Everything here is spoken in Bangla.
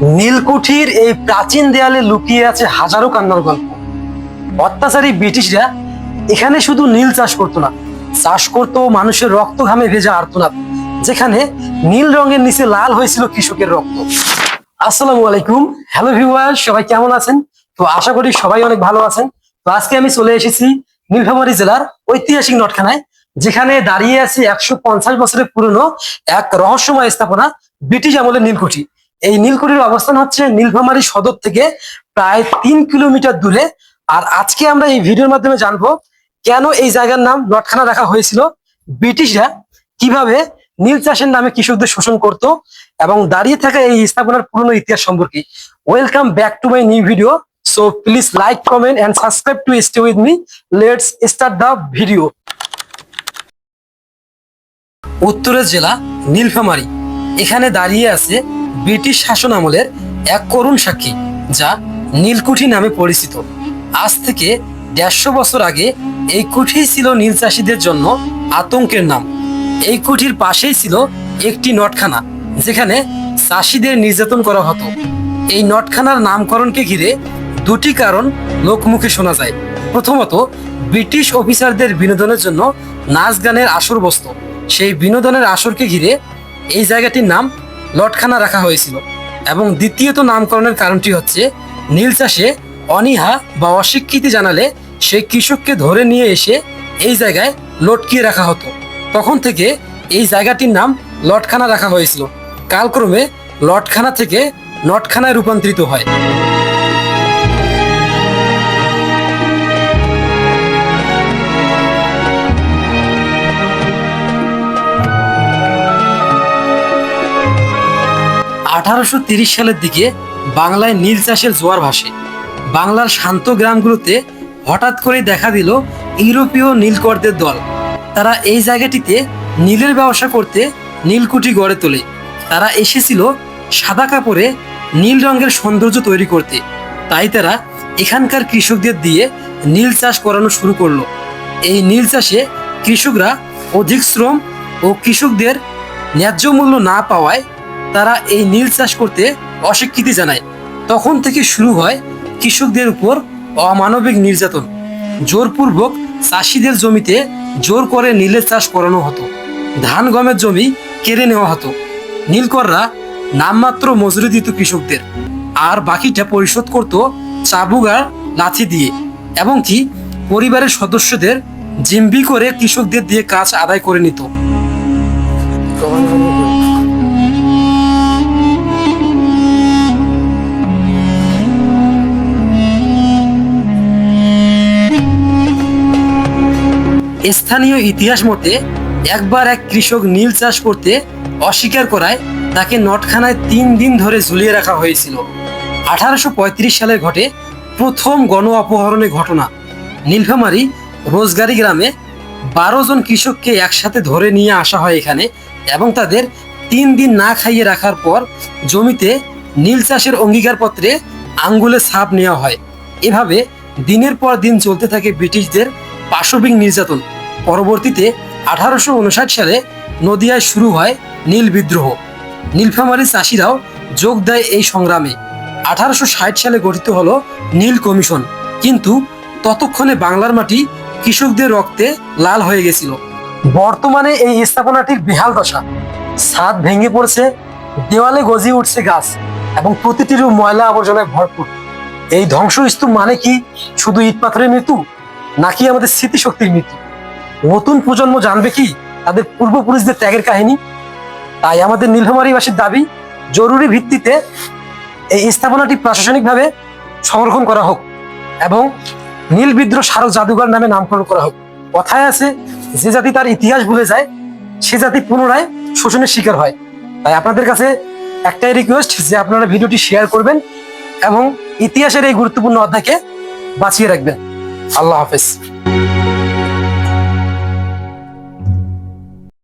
নীলকুঠির এই প্রাচীন দেয়ালে লুকিয়ে আছে হাজারো কান্নার গল্প। অত্যাচারী ব্রিটিশরা এখানে শুধু নীল চাষ করতো না, চাষ করতো মানুষের রক্ত ঘামে ভেজা আর্তনাদ, যেখানে নীল রঙের নিচে লাল হয়েছিল কৃষকের রক্ত। আসসালামু আলাইকুম। হ্যালো ভিউয়ার সবাই কেমন আছেন? তো আশা করি সবাই অনেক ভালো আছেন। তো আজকে আমি চলে এসেছি নীলফামারী জেলার ঐতিহাসিক নটখানায়, যেখানে দাঁড়িয়ে আছে একশো পঞ্চাশ বছরের পুরনো এক রহস্যময় স্থাপনা ব্রিটিশ আমলের নীলকুঠি। এই নীলকুঠির অবস্থান হচ্ছে নীলফামারী সদর থেকে প্রায় তিন কিলোমিটার দূরে। আর আজকে আমরা এই ভিডিওর মাধ্যমে জানব কেন এই জায়গার নাম নটখানা রাখা হয়েছিল, ব্রিটিশরা কীভাবে নীল চাষের নামে কৃষকদের শোষণ করত এবং দাঁড়িয়ে থাকা এই স্থাপনার পুরনো ইতিহাস সম্পর্কে। Welcome back to my new video so please like comment and subscribe to stay with me let's start the video উত্তরের জেলা নীলফামারী। এখানে দাঁড়িয়ে আছে ব্রিটিশ শাসন আমলের এক করুণ সাক্ষী, যা নীলকুঠি নামে পরিচিত। আজ থেকে দেড়শো বছর আগে এই কুঠি ছিল নীল চাষীদের জন্য আতঙ্কের নাম। এই কুঠির পাশেই ছিল একটি নটখানা, যেখানে চাষিদের নির্যাতন করা হতো। এই নটখানার নামকরণকে ঘিরে দুটি কারণ লোকমুখে শোনা যায়। প্রথমত, ব্রিটিশ অফিসারদের বিনোদনের জন্য নাচ গানের আসর বসত। সেই বিনোদনের আসরকে ঘিরে এই জায়গাটির নাম লটখানা রাখা হয়েছিল। এবং দ্বিতীয়ত নামকরণের কারণটি হচ্ছে, নীল চাষে অনীহা বা অস্বীকৃতি জানালে সেই কৃষককে ধরে নিয়ে এসে এই জায়গায় লটকিয়ে রাখা হতো। তখন থেকে এই জায়গাটির নাম লটখানা রাখা হয়েছিল। কালক্রমে লটখানা থেকে নটখানায় রূপান্তরিত হয়। আঠারোশো সালের দিকে বাংলায় নীল চাষের জোয়ার ভাসে। বাংলার শান্ত গ্রামগুলোতে হঠাৎ করে দেখা দিল ইউরোপীয় নীলকরদের দল। তারা এই জায়গাটিতে নীলের ব্যবসা করতে নীলকুঠি গড়ে তোলে। তারা এসেছিল সাদা কাপড়ে নীল রঙের সৌন্দর্য তৈরি করতে। তাই তারা এখানকার কৃষকদের দিয়ে নীল চাষ করানো শুরু করল। এই নীল চাষে কৃষকরা অধিক শ্রম ও কৃষকদের ন্যায্য মূল্য না পাওয়ায় তারা এই নীল চাষ করতে অস্বীকৃতি জানায়। তখন থেকে শুরু হয় কৃষকদের উপর অমানবিক নির্যাতন। জোরপূর্বক চাষিদের জমিতে জোর করে নীলের চাষ করানো হতো। ধান, গমের জমি কেড়ে নেওয়া হতো। নীলকররা নামমাত্র মজুরি দিত কৃষকদের। আর বাকিটা পরিশোধ করত চাবুক আর লাথি দিয়ে। এবং কি পরিবারের সদস্যদের জিম্বি করে কৃষকদের দিয়ে কাজ আদায় করে নিত। স্থানীয় ইতিহাস মতে, একবার এক কৃষক নীল চাষ করতে অস্বীকার করায় তাকে নটখানায় তিন দিন ধরে ঝুলিয়ে রাখা হয়েছিল। আঠারোশো পঁয়ত্রিশ সালে ঘটে প্রথম গণ অপহরণের ঘটনা। নীলফামারী রোজগারি গ্রামে বারো জন কৃষককে একসাথে ধরে নিয়ে আসা হয় এখানে এবং তাদের তিন দিন না খাইয়ে রাখার পর জমিতে নীল চাষের অঙ্গীকারপত্রে আঙ্গুলে ছাপ নেওয়া হয়। এভাবে দিনের পর দিন চলতে থাকে ব্রিটিশদের পাশবিক নির্যাতন। পরবর্তীতে আঠারোশো উনষাট সালে নদিয়ায় শুরু হয় নীল বিদ্রোহ। নীলফামারী চাষিরাও যোগ দেয় এই সংগ্রামে। আঠারোশো ষাট সালে গঠিত হলো নীল কমিশন। কিন্তু ততক্ষণে বাংলার মাটি কৃষকদের রক্তে লাল হয়ে গেছিল। বর্তমানে এই স্থাপনাটির বেহাল দশা। ছাদ ভেঙে পড়ছে, দেওয়ালে গজিয়ে উঠছে গাছ এবং প্রতিটি ময়লা আবর্জনায় ভরপুর। এই ধ্বংসস্তূপ মানে কি? শুধু ইট পাথরের মৃত্যু নাকি আমাদের স্মৃতিশক্তির মৃত্যু? নতুন প্রজন্ম জানবে কি? তাদের পূর্বপুরুষদের ত্যাগের কাহিনী। তাই আমাদের নীলফামারীবাসীর দাবি, জরুরি ভিত্তিতে এই স্থাপনাটি প্রশাসনিকভাবে সংরক্ষণ করা হোক এবং নীল বিদ্রোহ স্মারক জাদুঘর নামে নামকরণ করা হোক। কথায় আছে, যে জাতি তার ইতিহাস ভুলে যায়, সে জাতি পুনরায় শোষণের শিকার হয়। তাই আপনাদের কাছে একটাই রিকোয়েস্ট যে আপনারা ভিডিওটি শেয়ার করবেন এবং ইতিহাসের এই গুরুত্বপূর্ণ অধ্যায়কে বাঁচিয়ে রাখবেন। আল্লাহ হাফেজ।